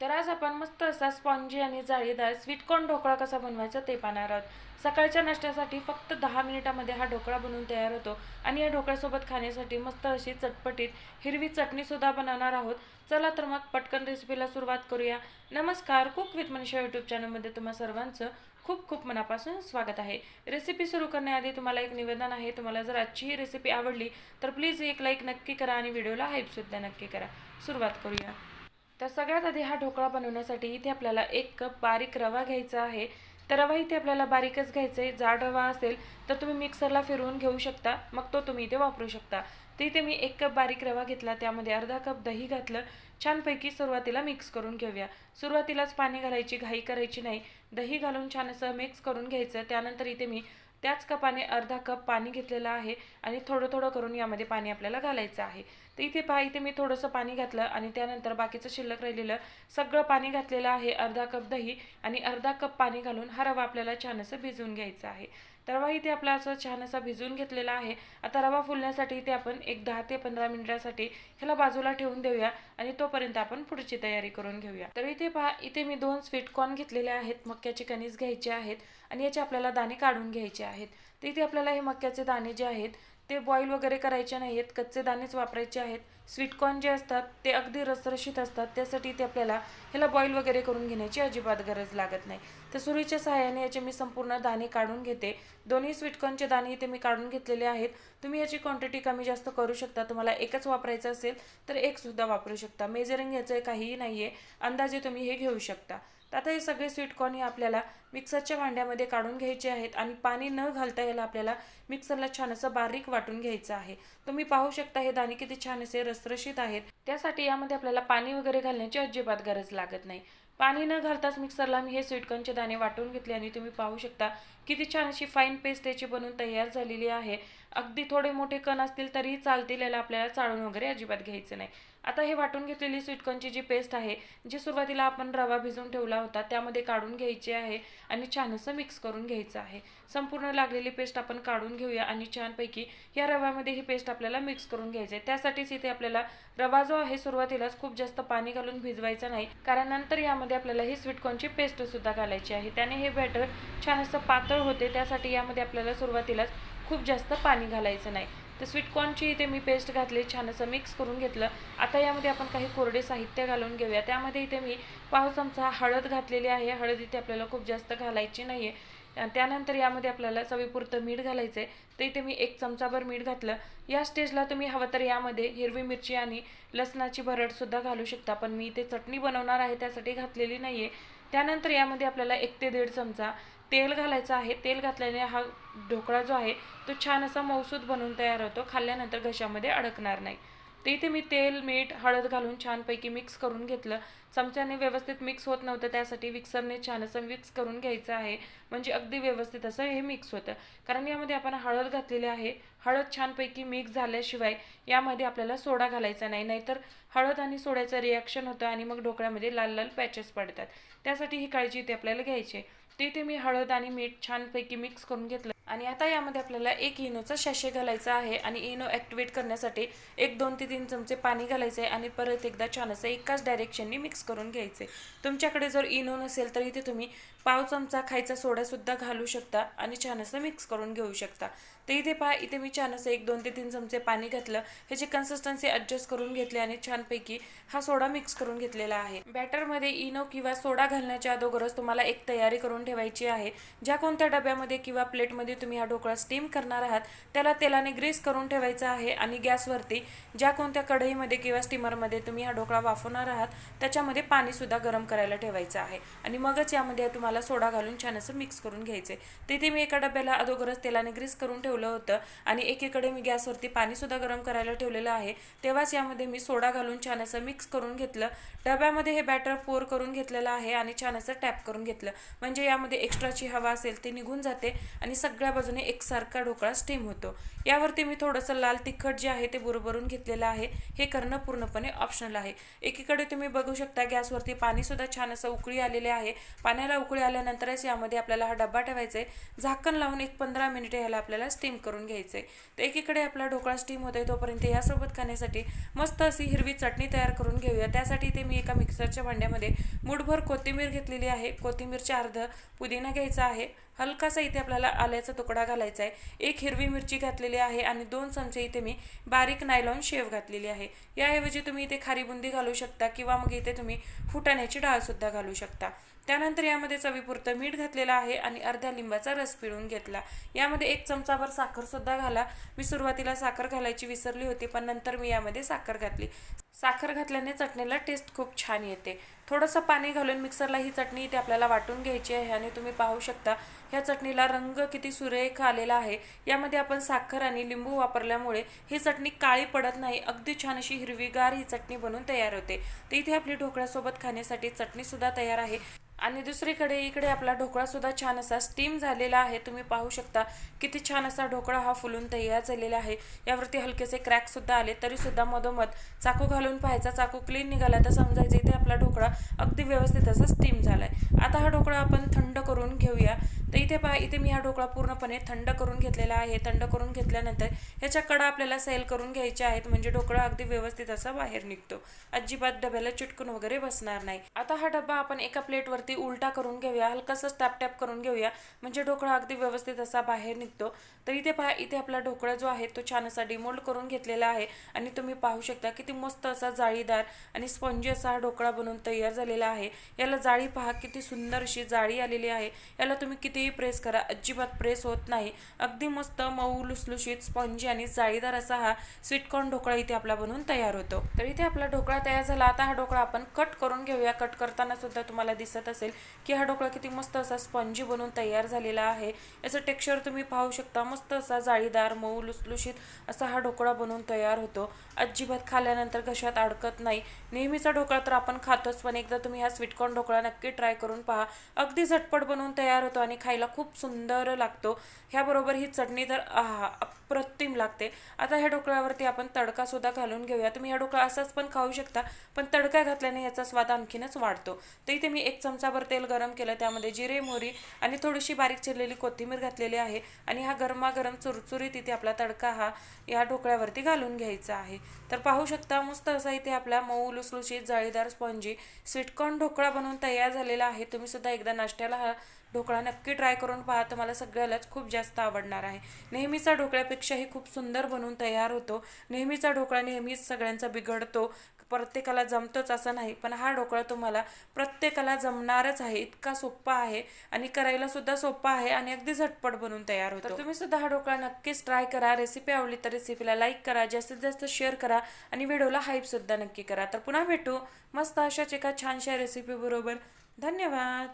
तर आज आपण मस्त असा स्पॉन्जी आणि जाळीदार स्वीटकॉर्न ढोकळा कसा बनवायचा ते पाहणार आहोत. सकाळच्या नाश्त्यासाठी फक्त दहा मिनिटामध्ये हा ढोकळा बनवून तयार होतो आणि या ढोकळ्यासोबत खाण्यासाठी मस्त अशी चटपटीत हिरवी चटणीसुद्धा बनवणार आहोत. चला तर मग पटकन रेसिपीला सुरुवात करूया. नमस्कार कुक विथ मनीषा यूट्यूब चॅनलमध्ये तुम्हा सर्वांचं खूप खूप मनापासून स्वागत आहे. रेसिपी सुरू करण्याआधी तुम्हाला एक निवेदन आहे. तुम्हाला जर आजची ही रेसिपी आवडली तर प्लीज एक लाईक नक्की करा आणि व्हिडिओला हाईपसुद्धा नक्की करा. सुरुवात करूया. तर सगळ्यात आधी हा ढोकळा बनवण्यासाठी इथे आपल्याला एक कप बारीक रवा घ्यायचा आहे. तर रवा इथे आपल्याला बारीकच घ्यायचा आहे. जाड रवा असेल तर तुम्ही मिक्सरला फिरवून घेऊ शकता. मग तो तुम्ही इथे वापरू शकता. तर इथे मी एक कप बारीक रवा घेतला. त्यामध्ये अर्धा कप दही घातलं. छानपैकी सुरुवातीला मिक्स करून घेऊया. सुरुवातीलाच पाणी घालायची घाई करायची नाही. दही घालून छान असं मिक्स करून घ्यायचं. त्यानंतर इथे मी त्याच कपाने अर्धा कप पाणी घेतलेलं आहे आणि थोडं थोडं करून यामध्ये पाणी आपल्याला घालायचं आहे. तर इथे पहा इथे मी थोडंसं पाणी घातलं आणि त्यानंतर बाकीचं शिल्लक राहिलेलं सगळं पाणी घातलेलं आहे अर्धा कप दही आणि अर्धा कप पाणी घालून हा रवा आपल्याला छान असं भिजवून घ्यायचा आहे. तर रवा इथे आपला असं छान असा भिजवून घेतलेला आहे. आता रवा फुलण्यासाठी इथे आपण एक दहा ते पंधरा मिनिटासाठी ह्याला बाजूला ठेवून देऊया आणि तोपर्यंत आपण पुढची तयारी करून घेऊया. तर इथे पहा इथे मी दोन स्वीट कॉर्न घेतलेले आहेत मक्याचे कणीस घ्यायचे आहेत आणि याचे आपल्याला दाणे काढून घ्यायचे आहेत. तर इथे आपल्याला हे मक्याचे दाणे जे आहेत ते बॉईल वगैरे करायचे नाही आहेत कच्चे दाणेच वापरायचे आहेत. स्वीटकॉर्न जे असतात ते अगदी रसरशीत असतात. त्यासाठी ते आपल्याला ह्याला बॉईल वगैरे करून घेण्याची अजिबात गरज लागत नाही. तर सुरीच्या सहाय्याने याचे मी संपूर्ण दाणे काढून घेते. दोन्ही स्वीटकॉर्नचे दाणे इथे मी काढून घेतलेले आहेत. तुम्ही याची क्वांटिटी कमी जास्त करू शकता. तुम्हाला एकच वापरायचं असेल तर एकसुद्धा वापरू शकता. मेजरिंग याचं काहीही नाही आहे अंदाजे तुम्ही हे घेऊ शकता. तर आता हे सगळे स्वीटकॉर्न हे आपल्याला मिक्सरच्या भांड्यामध्ये काढून घ्यायचे आहेत आणि पाणी न घालता याला आपल्याला मिक्सरला छान असं बारीक वाटून घ्यायचं आहे. तुम्ही पाहू शकता हे दाणे किती छान असे रस रसरशीत आहेत. त्यासाठी यामध्ये आपल्याला पाणी वगैरे घालण्याची अजिबात गरज लागत नाही. पाणी न घालताच मिक्सरला मी हे स्वीटकॉर्नचे दाणे वाटून घेतले आणि तुम्ही पाहू शकता किती छान अशी फाईन पेस्ट त्याची बनवून तयार झालेली आहे. अगदी थोडे मोठे कण असतील तरीही चालतील याला आपल्याला चाळून वगैरे अजिबात घ्यायचं नाही. आता हे वाटून घेतलेली स्वीटकॉर्नची जी पेस्ट आहे जी सुरुवातीला आपण रवा भिजून ठेवला होता त्यामध्ये काढून घ्यायची आहे आणि छान असं मिक्स करून घ्यायचं आहे. संपूर्ण लागलेली पेस्ट आपण काढून घेऊया आणि छानपैकी या रव्यामध्ये ही पेस्ट आपल्याला मिक्स करून घ्यायची आहे. त्यासाठीच इथे आपल्याला रवा जो आहे सुरुवातीलाच खूप जास्त पाणी घालून भिजवायचा नाही कारण नंतर यामध्ये आपल्याला ही स्वीटकॉर्नची पेस्टसुद्धा घालायची आहे. त्याने हे बॅटर छान असं पातळ होते त्यासाठी यामध्ये आपल्याला सुरुवातीलाच खूप जास्त पाणी घालायचं नाही. तर स्वीटकॉर्नची इथे मी पेस्ट घातली छान असं मिक्स करून घेतलं. आता यामध्ये आपण काही कोरडे साहित्य घालून घेऊया. त्यामध्ये इथे मी पाव चमचा हळद घातलेली आहे. हळद इथे आपल्याला खूप जास्त घालायची नाही आहे त्यानंतर यामध्ये आपल्याला चवीपुरतं मीठ घालायचं आहे तर इथे मी एक चमचाभर मीठ घातलं. या स्टेजला तुम्ही हवं तर यामध्ये हिरवी मिरची आणि लसणाची भरडसुद्धा घालू शकता. पण मी इथे चटणी बनवणार आहे त्यासाठी घातलेली नाही आहे त्यानंतर यामध्ये आपल्याला एक ते दीड चमचा तेल घालायचं आहे. तेल घातल्याने हा ढोकळा जो आहे तो छान असा मौसूद बनून तयार होतो. खाल्ल्यानंतर घशामध्ये अडकणार नाही. तर इथे मी तेल मीठ हळद घालून छानपैकी मिक्स करून घेतलं. चमच्याने व्यवस्थित मिक्स होत नव्हतं त्यासाठी मिक्सरने छान असं मिक्स करून घ्यायचं आहे. म्हणजे अगदी व्यवस्थित असं हे मिक्स होतं. कारण यामध्ये आपण हळद घातलेली आहे. हळद छानपैकी मिक्स झाल्याशिवाय यामध्ये आपल्याला सोडा घालायचा नाही. नाहीतर हळद आणि सोड्याचं रिॲक्शन होतं आणि मग ढोकळ्यामध्ये लाल लाल पॅचेस पडतात. त्यासाठी ही काळजी इथे आपल्याला घ्यायची आहे. तिथे मी हळद आणि मीठ छानपैकी मिक्स करून घेतलं. आणि आता यामध्ये आपल्याला एक इनोचा शॅशे घालायचा आहे आणि इनो ॲक्टिवेट करण्यासाठी एक दोन ते तीन चमचे पाणी घालायचे आहे आणि परत एकदा छान असं एकाच डायरेक्शननी मिक्स करून घ्यायचे तुमच्याकडे जर इनो नसेल तर इथे तुम्ही पाव चमचा खायचा सोडासुद्धा घालू शकता आणि छान असं मिक्स करून घेऊ शकता. तर इथे पहा इथे मी छान असं एक दोन ते तीन चमचे पाणी घातलं. ह्याची कन्सिस्टन्सी ॲडजस्ट करून घेतली आणि छानपैकी हा सोडा मिक्स करून घेतलेला आहे. बॅटरमध्ये इनो किंवा सोडा घालण्याच्या अगोदरच तुम्हाला एक तयारी करून ठेवायची आहे. ज्या कोणत्या डब्यामध्ये किंवा प्लेटमध्ये तुम्ही हा ढोकळा स्टीम करणार आहात त्याला तेलाने ग्रीस करून ठेवायचा आहे आणि गॅसवरती ज्या कोणत्या कढईमध्ये किंवा स्टीमरमध्ये तुम्ही हा ढोकळा वाफवणार आहात त्याच्यामध्ये पाणीसुद्धा गरम करायला ठेवायचं आहे. आणि मगच यामध्ये तुम्हाला सोडा घालून छान असं मिक्स करून घ्यायचे तिथे मी एका डब्याला अगोदरच तेलाने ग्रीस करून ठेवलं होतं. आणि एकीकडे मी गॅसवरती पाणीसुद्धा गरम करायला ठेवलेलं आहे. तेव्हाच यामध्ये मी सोडा घालून छान असं मिक्स करून घेतलं. डब्यामध्ये हे बॅटर पोर करून घेतलेलं आहे आणि छान असं टॅप करून घेतलं. म्हणजे यामध्ये एक्स्ट्राची हवा असेल ते निघून जाते आणि सगळ्या बाजूने एकसारखा ढोकळा स्टीम होतो. यावरती मी थोडंसं लाल तिखट जे आहे ते बुरबरून घेतलेलं आहे. हे करणं पूर्णपणे ऑप्शनल आहे. एकीकडे तुम्ही बघू शकता गॅसवरती पाणीसुद्धा छान असं उकळी आलेले आहे. पाण्याला उकळी आल्यानंतरच यामध्ये आपल्याला हा डब्बा ठेवायचा आहे झाकण लावून एक पंधरा मिनिटे ह्याला आपल्याला स्टीम स्टीम करून घ्यायचं. आहे तर एकीकडे आपला ढोकळा स्टीम होतोय तोपर्यंत यासोबत खाण्यासाठी मस्त अशी हिरवी चटणी तयार करून घेऊया. त्यासाठी ते मी एका मिक्सरच्या भांड्यामध्ये मुठभर कोथिंबीर घेतलेली आहे. कोथिंबीरचे अर्ध पुदिना घ्यायचा आहे. हलकासा इथे आपल्याला आल्याचा तुकडा घालायचा आहे. एक हिरवी मिरची घातलेली आहे आणि दोन चमचे इथे मी बारीक नायलॉन शेव घातलेली आहे. याऐवजी तुम्ही इथे खारी बुंदी घालू शकता किंवा मग इथे तुम्ही फुटाण्याची डाळसुद्धा घालू शकता. त्यानंतर यामध्ये चवीपुरतं मीठ घातलेलं आहे आणि अर्ध्या लिंबाचा रस पिळून घेतला. यामध्ये एक चमचाभर साखरसुद्धा घाला. मी सुरुवातीला साखर घालायची विसरली होती पण नंतर मी यामध्ये साखर घातली. साखर घातल्याने चटणीला टेस्ट खूप छान येते. थोडंसं पाणी घालून मिक्सरला ही चटणी इथे आपल्याला वाटून घ्यायची आहे आणि तुम्ही पाहू शकता ह्या चटणीला रंग किती सुरेख आलेला आहे. यामध्ये आपण साखर आणि लिंबू वापरल्यामुळे ही चटणी काळी पडत नाही अगदी छान अशी हिरवीगार ही चटणी बनून तयार होते. तर इथे आपली ढोकळ्यासोबत खाण्यासाठी चटणीसुद्धा तयार आहे. आणि दुसरीकडे इकडे आपला ढोकळा सुद्धा छान असा स्टीम झालेला आहे. तुम्ही पाहू शकता किती छान असा ढोकळा हा फुलून तयार झालेला आहे. यावरती हलकेसे क्रॅक सुद्धा आले तरी सुद्धा मधोमध चाकू घालून पाहायचा चाकू क्लीन निघाला तर समजायचं इथे आपला ढोकळा अगदी व्यवस्थित असा स्टीम झालाय. आता हा ढोकळा आपण थंड करून घेऊया. तर इथे पहा इथे मी हा ढोकळा पूर्णपणे थंड करून घेतलेला आहे. थंड करून घेतल्यानंतर ह्याच्या कडा आपल्याला सेल करून घ्यायच्या आहेत म्हणजे ढोकळा अगदी व्यवस्थित असा बाहेर निघतो. अजिबात डब्याला चिटकून वगैरे बसणार नाही. आता हा डब्बा आपण एका प्लेटवरती उलटा करून घेऊया हलकासा टॅप टॅप करून घेऊया म्हणजे ढोकळा अगदी व्यवस्थित असा बाहेर निघतो. तर इथे पहा इथे आपला ढोकळा जो आहे तो छान असा डिमोल्ड करून घेतलेला आहे. आणि तुम्ही पाहू शकता किती मस्त असा जाळीदार आणि स्पंजी असा हा ढोकळा बनवून तयार झालेला आहे. याला जाळी पहा किती सुंदर अशी जाळी आलेली आहे. याला तुम्ही किती कितीही प्रेस करा अजिबात प्रेस होत नाही. अगदी मस्त मऊ लुसलुशीत स्पंजी आणि जाळीदार असा हा स्वीटकॉर्न ढोकळा इथे आपला बनवून तयार होतो. तर इथे आपला ढोकळा तयार झाला. आता हा ढोकळा आपण कट करून घेऊया. कट करताना सुद्धा तुम्हाला दिसत असेल की हा ढोकळा किती मस्त असा स्पंजी बनवून तयार झालेला आहे. याचं टेक्स्चर तुम्ही पाहू शकता. मस्त असा जाळीदार मऊ लुसलुशीत असा हा ढोकळा बनवून तयार होतो. अजिबात खाल्ल्यानंतर घशात अडकत नाही. नेहमीचा ढोकळा तर आपण खातोच पण एकदा तुम्ही हा स्वीटकॉर्न ढोकळा नक्की ट्राय करून पहा. अगदी झटपट बनवून तयार होतो आणि खायला खूप सुंदर लागतो. ह्याबरोबर ही चटणी तर आहा अप्रतिम लागते. आता ह्या ढोकळ्यावरती आपण तडकासुद्धा घालून घेऊया. तुम्ही ह्या ढोकळा असाच पण खाऊ शकता पण तडका घातल्याने याचा स्वाद आणखीनच वाढतो. तर इथे मी एक चमचाभर तेल गरम केलं त्यामध्ये जिरे मोहरी आणि थोडीशी बारीक चिरलेली कोथिंबीर घातलेली आहे आणि हा गरमागरम चुरचुरीत इथे आपला तडका हा या ढोकळ्यावरती घालून घ्यायचा आहे. तर पाहू शकता मस्त असा इथे आपला मऊ लुसलुशीत जाळीदार स्पॉन्जी स्वीटकॉर्न ढोकळा बनवून तयार झालेला आहे. तुम्ही सुद्धा एकदा नाश्त्याला हा ढोकळा नक्की ट्राय करून पहा तुम्हाला सगळ्यालाच खूप जास्त आवडणार आहे. नेहमीचा ढोकळ्यापेक्षाही खूप सुंदर बनवून तयार होतो. नेहमीचा ढोकळा नेहमीच सगळ्यांचा बिघडतो. प्रत्येकाला जमतोच असं नाही पण हा ढोकळा तुम्हाला प्रत्येकाला जमणारच आहे इतका सोप्पा आहे आणि करायला सुद्धा सोपा आहे आणि अगदी झटपट बनवून तयार होतो. तुम्ही सुद्धा हा ढोकळा नक्कीच ट्राय करा. रेसिपी आवडली तर रेसिपीला लाईक करा जास्तीत जास्त शेअर करा आणि व्हिडिओला हाईप सुद्धा नक्की करा. तर पुन्हा भेटू. मस्त अशाच एका छानशा रेसिपी बरोबर. धन्यवाद.